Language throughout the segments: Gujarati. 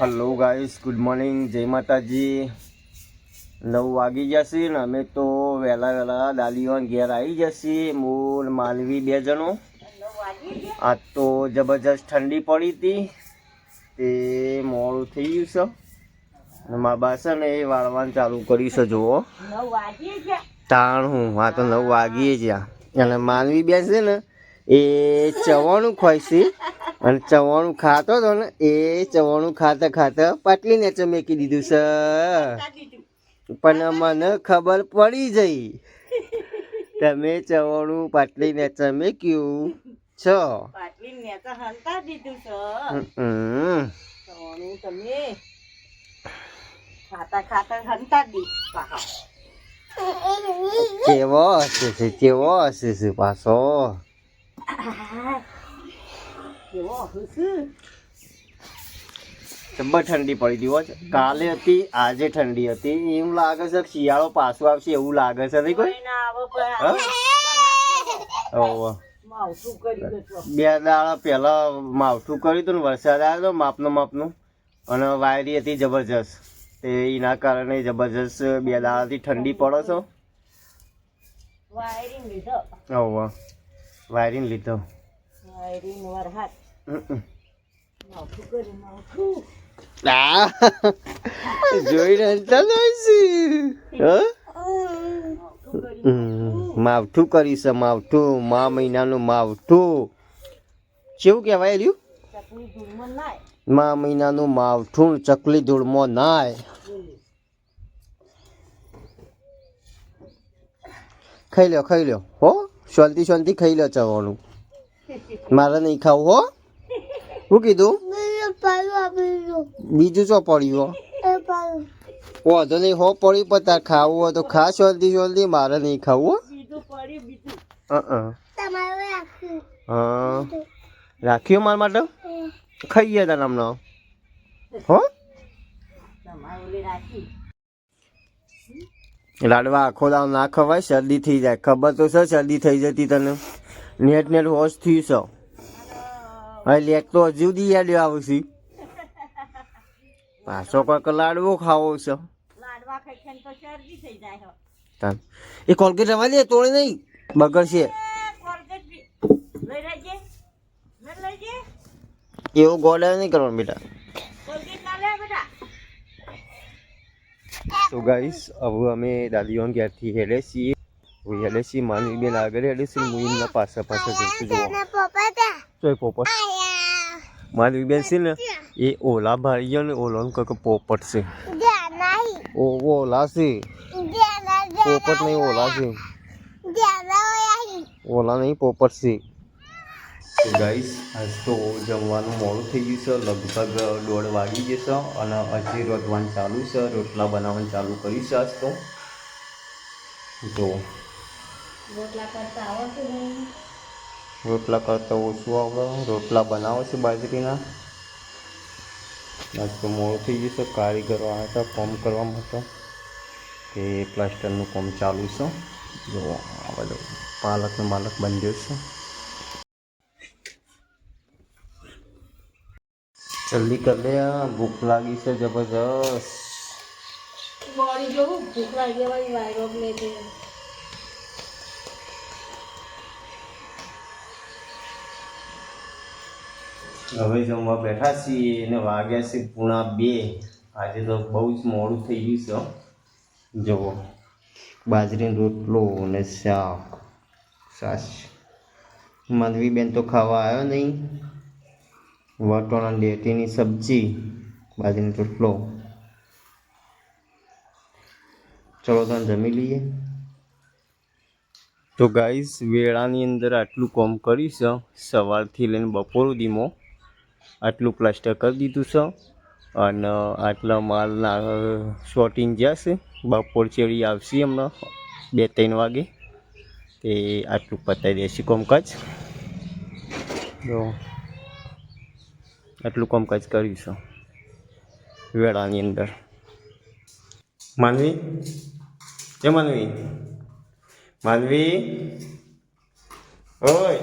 હલો ગાઈસ ગુડ મોર્નિંગ જય માતાજી નવ વાગી જશે ને અમે તો વહેલા વહેલા દાલીવાન ઘેર આવી જશે. મૂળ માલવી બે જણો. આજ તો જબરજસ્ત ઠંડી પડી હતી. તે મોડું થઈ ગયું છે. મા બા છે ને એ વાળવાનું ચાલુ કર્યું છે, જુઓ. તાણ હું, આ તો નવ વાગીએ જ્યાં. અને માલવી બેસે ને એ ચવાનું ખોય છે અને ચવાણું ખાતો હતો ને એ ચવાણું ખાતા ખાતા પાટલી ને ચમેકી દીધું છે પણ મને ખબર પડી જઈ તમે ચવાણું પાટલી ને ચમેક્યું છો. પાટલી ને તો હંતા દીધું છે હમ. તમે ખાતા ખાતા. કેવો હશે કેવો હશે કેવો જબ્બર ઠંડી પડી હતી હો. કાલે હતી આજે ઠંડી હતી. એમ લાગે છે શિયાળો પાછો આવશે એવું લાગે છે નહીં કોઈ? બે દાડા પહેલા માવઠું કર્યું હતું ને વરસાદ આવ્યો હતો માપનું માપનું. અને વાયરી હતી જબરજસ્ત. તે એના કારણે જબરજસ્ત બે દાડાથી ઠંડી પડે છો. વાયરિંગ લીધો. વાયરિંગ લીધો. વાયરિંગ વરહાત માવઠું કરીશ માવઠું. મા મહિનાનું માવઠું. કેવું કહેવાય રહ્યું મા મહિનાનું માવઠું ચકલી ધૂળમાં નાય. ખાઈ લ્યો ખાઈ લ્યો. હો? શાંતિ શાંતિ ખાઈ લ્યો ચવાનું મારે નહીં ખાવું, હો? શું કીધું? બીજું શું પડ્યું વાંધો નહીં હો પડ્યું પણ તાર ખાવું હોય તો ખા જલ્દી જલ્દી મારે નહીં ખાવું બીજું પડ્યું બીજું. હો અ હા. રાખ્યું મારા માટે? ખાઈએ તાર હમણાં. હો? તમારે ઓલી રાખી. લાડવા આખો દાવ ના ખવાય શરદી થઈ જાય. ખબર તો છે શરદી થઈ જતી તને. નેટ નેટ હોશ થયું છે. હવે લેક તો હજુ દી યાદ આવશે પાછો કોઈક લાડવો ખાવો છે. લાડવા ખાઈ ખાઈને તો શરદી થઈ જાય હો. તાન. એ કોલગેટ રવા દે તોડે નહીં. બગડશે. એ કોલગેટ બી. લઈ લેજે. લઈ લેજે. એવું ગોડા નહીં કરવાનું બેટા. કોલગેટ ના લે બેટા. તો ગાઈસ હવે અમે દાદીઓન ઘેરથી હેડે છીએ. હું હેડે છીએ માનવી બેન આગળ હેડે છે હું એમના પાછા પાસે જઈશું જોવા ચોય પોપટ માનવી બેન છે ને એ ઓલા ભાઈ ગયો ને ઓલો કક પોપટ છે. ઓ ઓલા છે પોપટ નહીં ઓલા છે ઓલા નહીં પોપટ છે. ગાઈસ આજ તો જમવાનું મોડું થઈ ગયું છે. લગભગ દોઢ વાગી જશે અને હજી રોધવાનું ચાલુ છે. રોટલા બનાવવાનું ચાલુ કર્યું છે આજ તો. જો રોટલા કરતા આવડતું રોટલા કરતાં ઓછું આવડે. રોટલા બનાવે છે બાજરીના. આજ તો મોડું થઈ ગયું છે. કારીગરો આવ્યા હતા કામ કરવા માટે. કે પ્લાસ્ટરનું કામ ચાલુ છે. જો આ બધું પાલકનું માલક બંધ્યો છે. જલ્દી કર લે ભૂખ લાગી છે જબરજસ્ત. ભૂખ લાગી હવે જમવા બેઠા છીએ અને વાગ્યા છે પૂણા બે, આજે તો બહુ જ મોડું થઈ ગયું છે જુઓ. બાજરીનો રોટલો અને શાક. સાસ. માધવી બેન તો ખાવા આવ્યો નહીં. વટોણા ડેટીની સબ્જી, બાજરીનો રોટલો. ચલો તો જમી લઈએ. તો ગાઈસ, વેળાની અંદર આટલું કોમ કરીશ સવારથી લઈને બપોર સુધીમાં. આટલું પ્લાસ્ટર કરી દીધું છે. અને આટલા માલના શોટિંગ જશે બપોર ચેડી આવશે હમણાં બે ત્રણ વાગે. તે આટલું પતાવી દેશે કોમકાજ. તો આટલું કોમકાજ કરીશું વેળાની અંદર. માનવી? એ માનવી? માનવી? ઓય.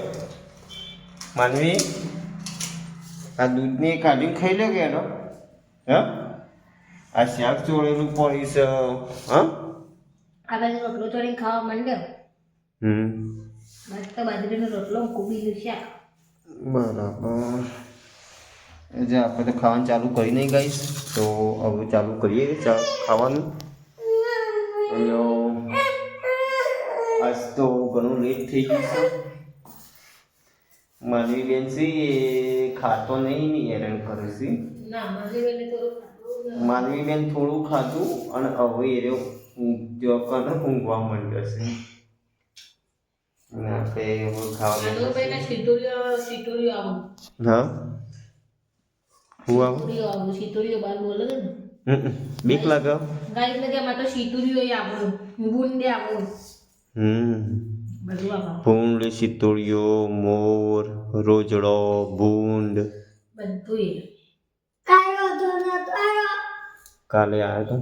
માનવી? આ દૂધની કાઢીને ખાઈ લે કે એનો? હા? આ શાક ચોળેલું પડી છે. હા? આ બાજુ રોટલો ચોળીને ખાવા માંડ્યો? હમ. મસ્ત બાજરીનો રોટલો કોબીનું શાક. બરાબર. જે આપણે તો ખાવાનું ચાલુ કરી નહીં ગાઈશ તો હવે ચાલુ કરીએ ખાવાનું. અને આજ તો ઘણું લેટ થઈ ગયું છે. માનવી બેન છે એ ખાતો નહીં ને હેરાન કરે છે. ના મારી બેને થોડું ખાધું માનવી બેન થોડું ખાધું અને હવે એ રહ્યો ઊંઘ્યો કને ઊંઘવા માંડ્યો છે. ના આપણે હવે ખાવા હા? હું આવું? આવું બાર બોલે ને? બીક લાગે? ગાઈસ ને કે માં તો સિટોરીઓ આવું બુંદે આવું હમ. ભૂંડ સિત્તોડિયો મોર રોજડો ભૂંડ. કાલે આવ્યો તો?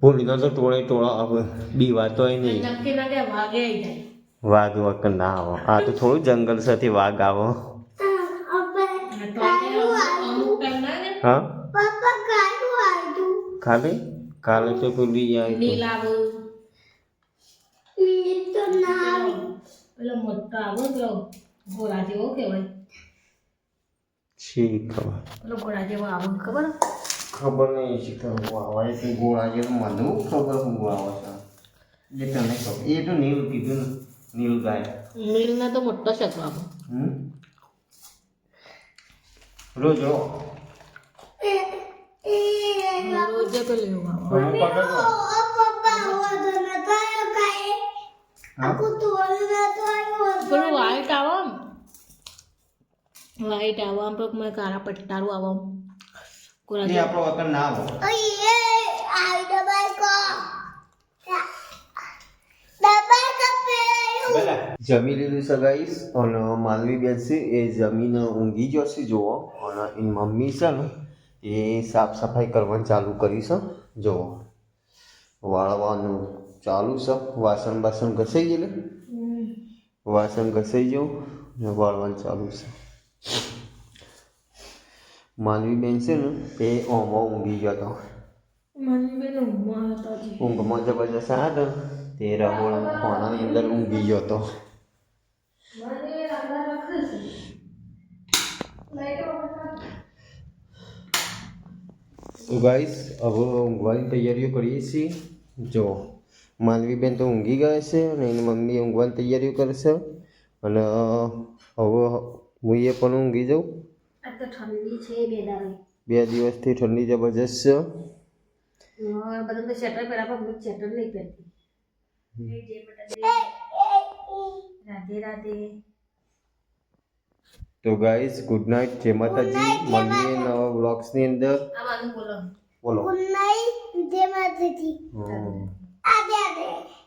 ભૂંડનો તો ટોળે ટોળા આવે બીવાતો નહીં. નક્કી ના કે વાગે આઈ જાય. વાઘ વાઘ ના આવો. આ તો થોડું જંગલ સાથે વાઘ આવે. હા કાલે? કાલે તો પેલી આવી નીલ આવું પેલો મોટો આવો પેલો ઘોડા જેવો કેવાય છી ખબર. પેલો ઘોડા જેવો આવો ખબર? ખબર નહીં છે ખબર આવે છે ગોળા જેવો મને ખબર હું આવે છે? એ તને ખબર. એ તો નીલ કીધું ને નીલ ગાય. નીલ ને તો મોટો છે તો આવો હમ? રોજો રોજે પેલો આવો. પેલું વ્હાઈટ આવો આમ પેલું મને કાળા પટ્ટારું આવો. કોરા એ આપણો વગર ના આવો. જમી લીધું છે ગાઈસ અને માલવી બેન છે એ જમીને ઊંઘી જશે જુઓ. અને એની મમ્મી છે ને એ સાફ સફાઈ કરવાનું ચાલુ કરી છે જુઓ. વાળવાનું ચાલુ છે. વાસણ બાસણ ઘસાઈ ગયેલું? વાસણ ઘસાઈ જવું વાળવાનું ચાલુ છે. માનવી બેન છે ને એ ઓમાં ઊંઘી ગયો હતો ઊંઘમાં હતા ઊંઘમાં જબરજસ્ત હતો તે રહોળ ખોણાની અંદર ઊંઘી ગયો હતો. તો ગાઈસ હવે ઊંઘવાની તૈયારીઓ કરીએ છીએ. જો માનવીબેન તો ઊંઘી ગયા છે અને એની મમ્મી ઊંઘવાની તૈયારીઓ કરશે. અને હવે હું એ પણ ઊંઘી જાઉં. આ તો ઠંડી છે બે દાડે. બે દિવસથી ઠંડી જબરજસ્ત છે. હવે બધા તો સ્વેટર પહેરા પણ હું સ્વેટર નહીં પહેરતી. જય માતાજી. રાધે રાધે. તો ગાઈસ ગુડ નાઇટ જય માતાજી. મળીએ નવા બ્લોગ્સની અંદર. આ બાજુ બોલો. બોલો. Good night, જય માતાજી. હમ. આદે આદે